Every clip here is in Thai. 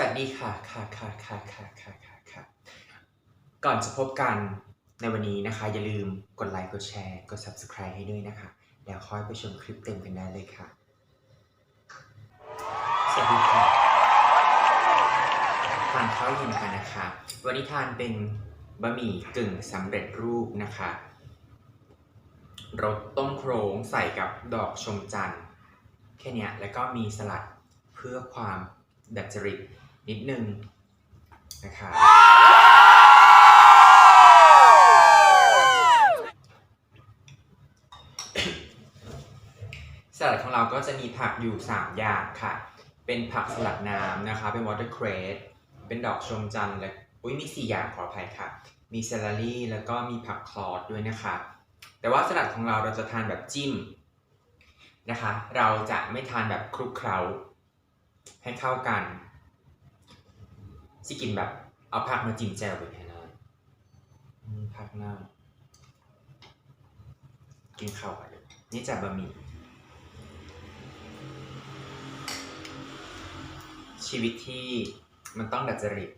วัสดีค่ะค่ะค่ะค่ะค่ะค่ะค่ะค่ะก่อนจะพบกันในวันนี้นะคะ อย่าลืมกดไลค์กดแชร์กด subscribe ให้ด้วยนะคะ แล้วค่อยไปชมคลิปเต็มกันได้เลยค่ะ สวัสดีค่ะทานข้าวเย็นกันนะคะ วันนี้ทานเป็นบะหมี่กึ่งสำเร็จรูปนะคะรสต้มโครงใส่กับดอกชมจันทร์แค่นี้แล้วก็มีสลัดเพื่อความดัดจริต นิดนึงนะคะสลัดของเราก็จะมีผักอยู่ 3 อย่างค่ะ เป็นผักสลัดน้ำนะคะ เป็นวอเตอร์เครสเป็นดอกชมจันทร์และอุ้ยมี 4 อย่างขออภัยค่ะ มีเซลลารี่แล้วก็มีผักคลอดด้วยนะคะ แต่ว่าสลัดของเราเราจะทานแบบจิ้มนะคะ เราจะไม่ทานแบบคลุกเคล้าให้เข้ากัน สิกินแบบ เอาผักมาจิ้มแจ่วไปแค่นั้นอืมผักหน้า กินข้าวกันเลยนี่จะบะหมี่ชีวิตที่มันต้องดัดจริต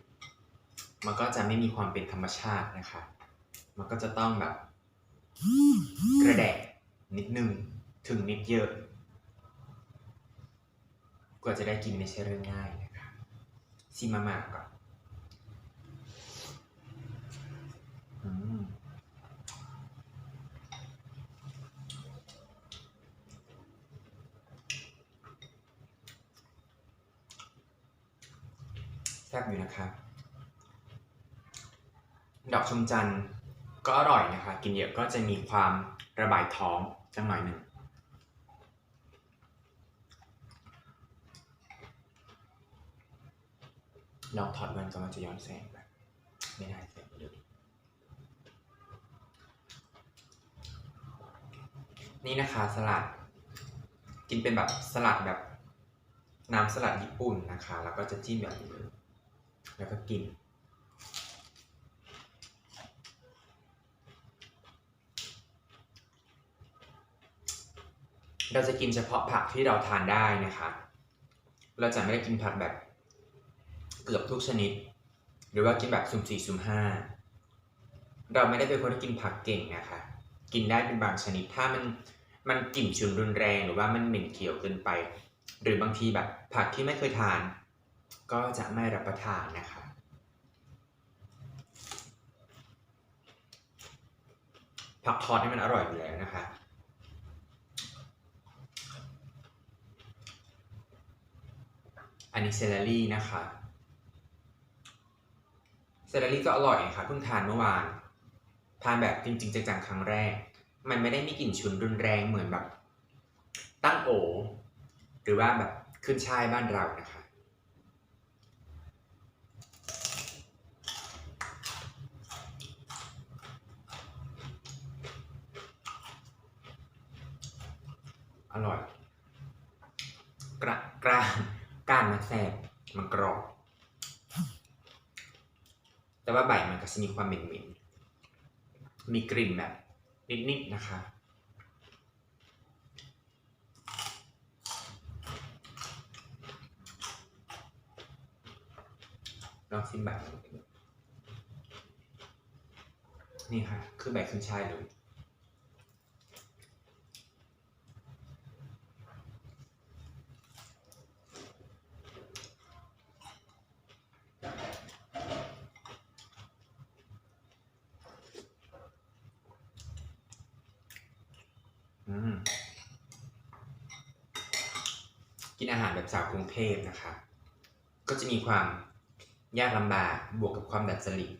มันก็จะไม่มีความเป็นธรรมชาตินะคะ มันก็จะต้องแบบกระแดะนิดนึง ถึงนิดเยอะ กว่าจะได้กินไม่ใช่เรื่องง่ายนะคะซิมามาก่อนอืม แซ่บอยู่นะคะดอกชมจันทร์ก็อร่อยนะคะ กินเยอะก็จะมีความระบายท้องจังหน่อยหนึ่งลองถอดแว่นก็มันจะย้อนแสงแบบไม่ได้แสงเลยนี่นะคะสลัด กินเป็นแบบสลัดแบบน้ำสลัดญี่ปุ่นนะคะ แล้วก็จะจิ้มแบบนี้เลย แล้วก็กิน เราจะกินเฉพาะผักที่เราทานได้นะคะ เราจะไม่ได้กินผักแบบเกือบทุกชนิด หรือว่ากินแบบสุ่มสี่สุ่มห้าเราไม่ได้เป็นคนที่กินผักเก่งนะคะ กินได้เป็นบางชนิด ถ้ามันมันกลิ่นฉุนรุนแรงหรือว่ามันเหม็นเขียวเกินไป หรือบางทีแบบผักที่ไม่เคยทาน ก็จะไม่รับประทานนะคะผักทอดนี่มันอร่อยอยู่แล้วนะคะอันนี้เซลลารี่นะคะเซลลารี่ก็อร่อยค่ะเพิ่งทานเมื่อวานทานแบบจริงๆจังๆครั้งแรก มันไม่ได้มีกลิ่นฉุนรุนแรงเหมือนแบบ ตั้งโอ หรือว่าแบบขึ้นช่ายบ้านเรานะคะ อร่อย กระกร้านก้านมันแสบมันกรอบ แต่ว่าใบมันก็จะมีความเหม็นๆ มีกลิ่นแบบนิดๆนะคะ ลองชิมแบบ นี่ค่ะ คือแบบขึ้นช่ายเลย กินอาหารแบบสาวกรุงเทพนะคะก็จะมีความยากลำบากบวกกับความดัดจริต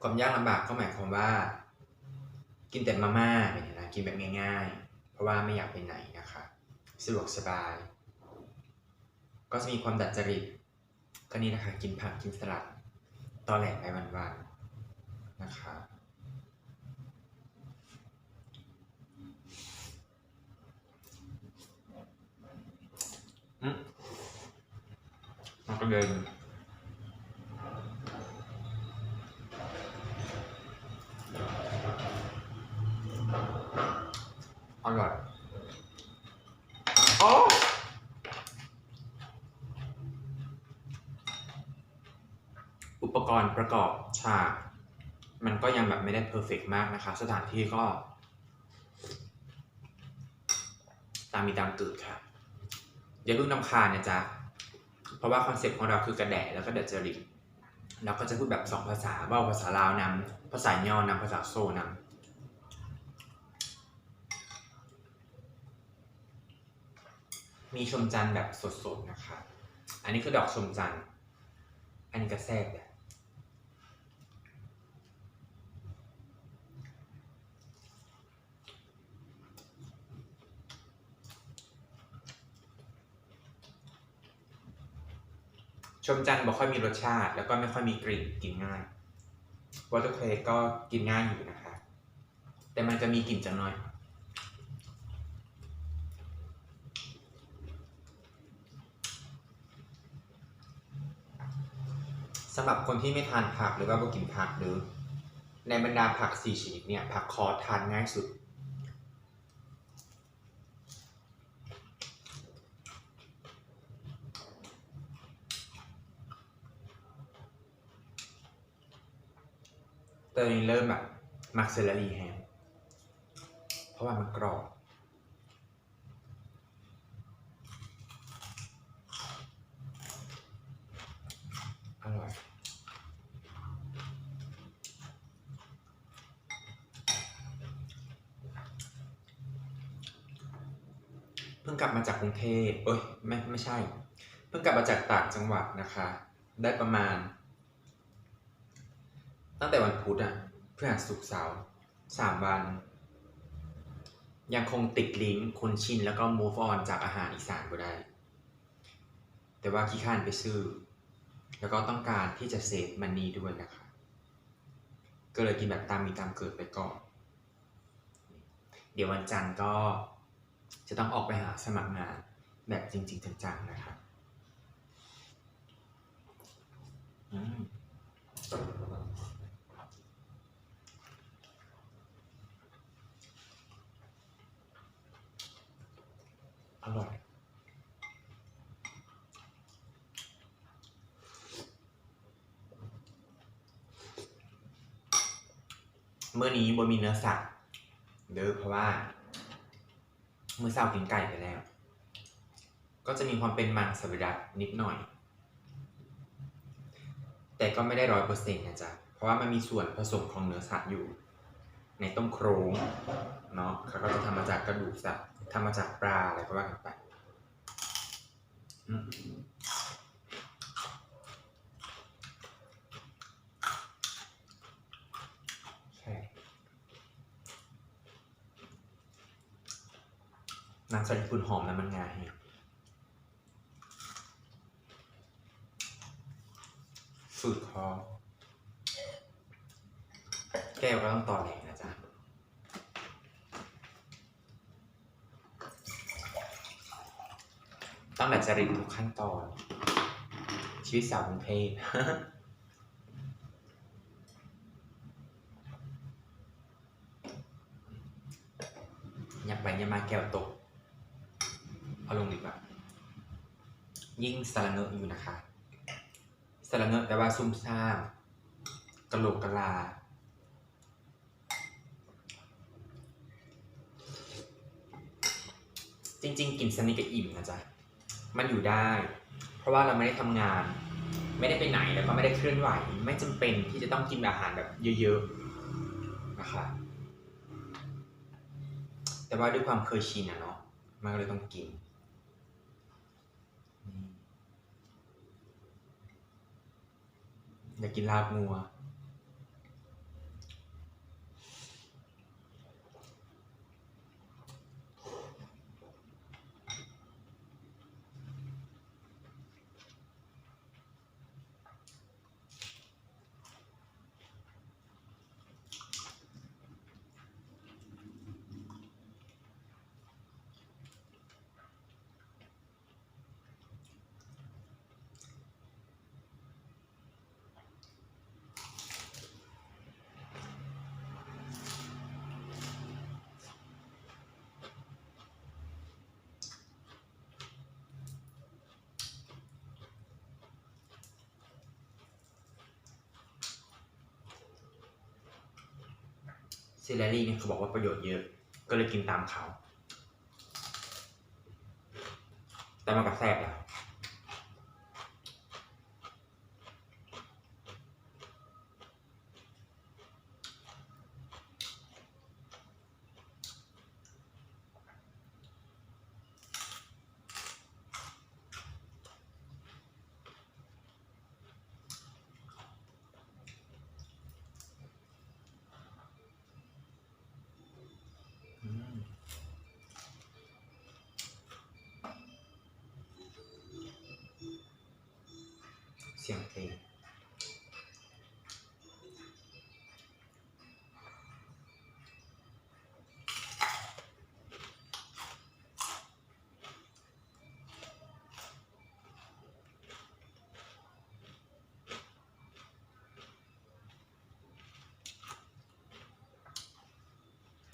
ความยากลำบากก็หมายความว่า กินแต่มาม่าอย่างนี้นะกินแบบง่ายๆ เพราะว่าไม่อยากไปไหนนะคะสะดวกสบาย ก็จะมีความดัดจริตก็นี่นะคะกินผักกินสลัดตอแหลกไปวันๆนะคะ มมันก็เดินอร่อยโอ้ปกรณ์ประกอบฉาก มันก็ยังแบบไม่ได้เพอร์เฟกมากนะคะ สถานที่ก็ ตามมีตามเกิดค่ะ อย่าเพิ่งนำคาญนะจ๊ะ เพราะว่าคอนเซ็ปต์ของเราคือกระแดะแล้วก็เดดจริตเราก็จะพูดแบบสองภาษาว่าภาษาลาวนำภาษาย่อนำภาษาโซนำมีชมจันทร์แบบสดๆนะคะ อันนี้คือดอกชมจันทร์อันนี้ก็แทรกแบบ ชมจันทร์บอกค่อยมีรสชาติ แล้วก็ไม่ค่อยมีกลิ่นกินง่ายวอเตอร์เครก็กินง่ายอยู่นะคะ แต่มันจะมีกลิ่นจังน้อย สำหรับคนที่ไม่ทานผักหรือว่าบ่กินผักหรือ ในบรรดาผักสี่ชนิดเนี่ยผักคอทานง่ายสุด อนนี้เริ่มแบบมักเซลารีแฮมเพราะว่ามันกรอบอร่อยเพิ่งกลับมาจากกรุงเทพเอ้ยไม่ไม่ใช่ เพิ่งกลับมาจากต่างจังหวัดนะคะ ได้ประมาณ ตั้งแต่วันพุธอะเพื่อสุกร์เสาร์สามวัน ยังคงติดลิ้นคุ้นชินแล้วก็ move on จากอาหารอีสานก็ได้ แต่ว่าขี้ข้านไปซื้อ แล้วก็ต้องการที่จะเซฟมันนี่ด้วยนะคะ ก็เลยกินแบบตามมีตามเกิดไปก่อน เดี๋ยววันจันทร์ก็จะต้องออกไปหาสมัครงานแบบจริง ๆ จังๆนะครับอืม ร่อย เมื่อนี้บนมีเนื้อสัตว์เด้อเพราะว่า เมื่อเช้ากินไก่ไปแล้ว ก็จะมีความเป็นมังสวิรัตนิดหน่อย แต่ก็ไม่ได้ร้อยเปอร์เซ็นต์นะจ๊ะ เพราะว่ามันมีส่วนผสมของเนื้อสัตว์อยู่ ในต้มโครงเนาะเขาก็จะทำมาจากกระดูกสัตว์ทำมาจากปลาอะไรก็ว่ากันไปใช่น้ำใส่ญี่ปุ่นหอมน้ำมันงาแห้งฝืดคอแก้วก็ต้องต่อแหลงนะจ๊ะ ต้องดัดจริตทุกขั้นตอน ชีวิตสาวกรุงเทพอยากไปอยามาแก้วตก เอาลงดีกว่า ยิ่งสารเงอะอยู่นะคะสารเงอะแปลว่าซุ่มซ่ามกระโหลกกะลาจริงๆกลิ่นสนิทกับอิ่มนะจ๊ะ มันอยู่ได้ เพราะว่าเราไม่ได้ทำงาน ไม่ได้ไปไหนแล้วก็ไม่ได้เคลื่อนไหว ไม่จำเป็นที่จะต้องกินอาหารแบบเยอะๆนะคะแต่ว่าด้วยความเคยชินอะเนาะมันก็เลยต้องกินอืมอยากกินลาบงัว ซเลรี่เนี่ยเขาบอกว่าประโยชน์เยอะ ก็เลยกินตามเขา แต่มันก็แซ่บแหละ เสียงเพลง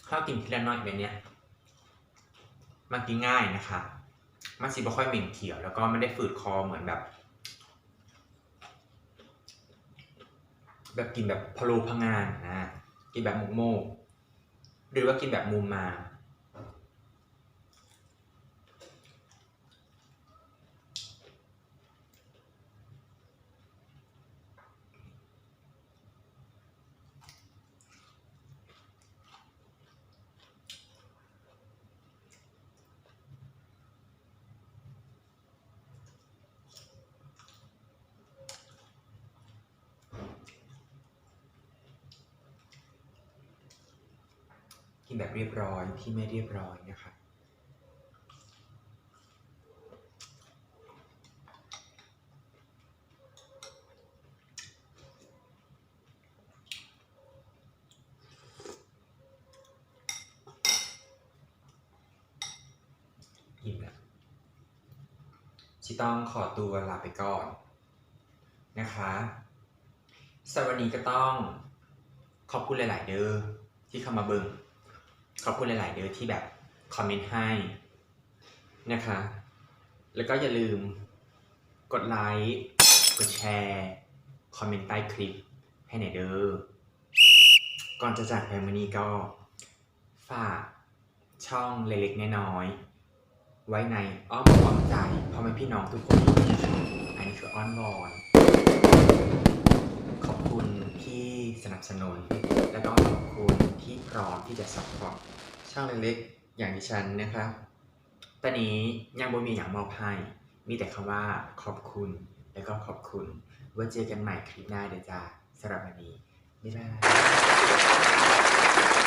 ข้าวกินทีละน้อยแบบเนี้ยมันกินง่ายนะคะ มันสิบ่ค่อยเหม็นเขียว แล้วก็ไม่ได้ฝืดคอเหมือนแบบ แบบกินแบบพะโลพะงานนะกินแบบหมกโมก หรือว่ากินแบบมูมา นแบบเรียบร้อยที่ไม่เรียบร้อยนะครับอิ่มแล้วชิต้องขอตัวลาไปก่อนนะคะสำหรับวันนี้ก็ต้องขอบคุณหลาย ๆ เด้อที่เข้ามาเบิง ขอบคุณหลาย ๆ เด้อที่แบบคอมเมนต์ให้นะคะ แล้วก็อย่าลืมกดไลค์ กดแชร์ คอมเมนต์ใต้คลิปให้หน่อยเด้อ ก่อนจะจากไปวันนี้ก็ ฝากช่องเล็กๆน้อยๆไว้ในอ้อมอกอ้อมใจพ่อแม่พี่น้องทุกคน อันนี้คืออ้อนวอน ขอบคุณที่สนับสนุน และก็ขอบคุณที่ พร้อมที่จะซัพพอร์ตช่างเล็กๆ อย่างดิฉันนะครับ ตอนนี้ยังบ่มีอย่างมอบให้ มีแต่คำว่าขอบคุณ แล้วก็ขอบคุณไว้เจอกันใหม่คลิปหน้าเดี๋ยวจ้าสำหรับวันนี้บ๊ายบาย